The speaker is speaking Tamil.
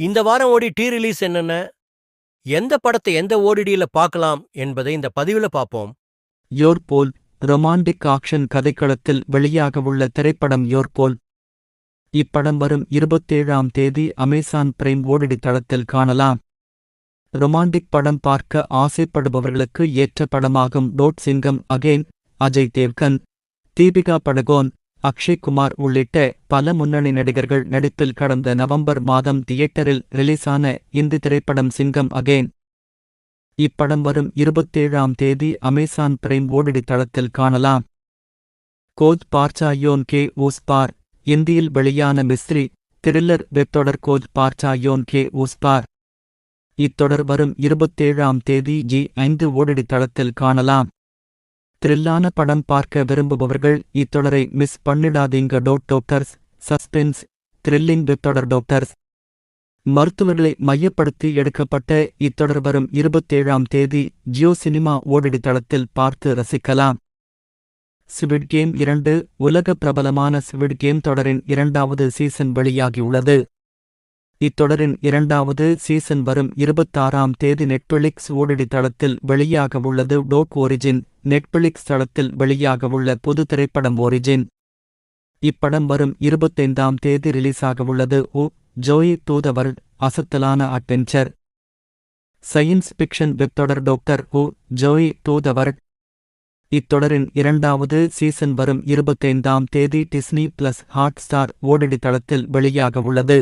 இந்த வாரம் ஓடி டீ ரிலீஸ் என்னென்ன? எந்த படத்தை எந்த ஓடிடியில பார்க்கலாம் என்பதை இந்த பதிவுல பார்ப்போம். யோர்போல் ரொமாண்டிக் ஆக்ஷன் கதைக்களத்தில் வெளியாகவுள்ள திரைப்படம் யோர்போல் இப்படம் வரும் இருபத்தேழாம் தேதி அமேசான் பிரைம் ஓடிடி தளத்தில் காணலாம். ரொமாண்டிக் படம் பார்க்க ஆசைப்படுபவர்களுக்கு ஏற்ற படமாகும் டோட் சிங்கம் அகெயின் அஜய் தேவ்கன் தீபிகா படகோன் அக்ஷய் குமார் உள்ளிட்ட பல முன்னணி நடிகர்கள் நடிப்பில் கடந்த நவம்பர் மாதம் தியேட்டரில் ரிலீஸான இந்தி திரைப்படம் சிங்கம் அகெயின் இப்படம் வரும் இருபத்தேழாம் தேதி அமேசான் பிரைம் ஓடிடி தளத்தில் காணலாம். கோஜ் பார்ச்சாயோன் கே ஊஸ்பார் இந்தியில் வெளியான மிஸ்ரி த்ரில்லர் வெப்தொடர் கோஜ் பார்ச்சாயோன் கே ஊஸ்பார் இத்தொடர் வரும் இருபத்தேழாம் தேதி ஜி ஐந்து ஓடிடி தளத்தில் காணலாம். த்ரில்லான படம் பார்க்க விரும்புபவர்கள் இத்தொடரை மிஸ் பண்ணிடாதீங்க டோட் டாக்டர்ஸ் சஸ்பென்ஸ் த்ரில்லிங் தொடர் டாக்டர்ஸ் மருத்துவர்களை மையப்படுத்தி எடுக்கப்பட்ட இத்தொடர் வரும் இருபத்தேழாம் தேதி ஜியோ சினிமா ஓடிடி தளத்தில் பார்த்து ரசிக்கலாம். ஸ்விட் கேம் இரண்டு உலக பிரபலமான ஸ்விட் கேம் தொடரின் இரண்டாவது சீசன் வெளியாகியுள்ளது. இத்தொடரின் இரண்டாவது சீசன் வரும் இருபத்தாறாம் தேதி நெட்ஃபிளிக்ஸ் ஓடிடி தளத்தில் வெளியாகவுள்ளது டோக் ஒரிஜின் நெட்ஃபிளிக்ஸ் தளத்தில் வெளியாகவுள்ள புது திரைப்படம் ஒரிஜின். இப்படம் வரும் இருபத்தைந்தாம் தேதி ரிலீஸாகவுள்ளது ஓ ஜோயி தூதவர் அசத்தலான அட்வென்ச்சர். சயின்ஸ் பிக்ஷன் வெப்தொடர் டாக்டர் ஓ ஜோயி தூதவர். இத்தொடரின் இரண்டாவது சீசன் வரும் இருபத்தைந்தாம் தேதி Disney plus Hotstar OTT தளத்தில் வெளியாகவுள்ளது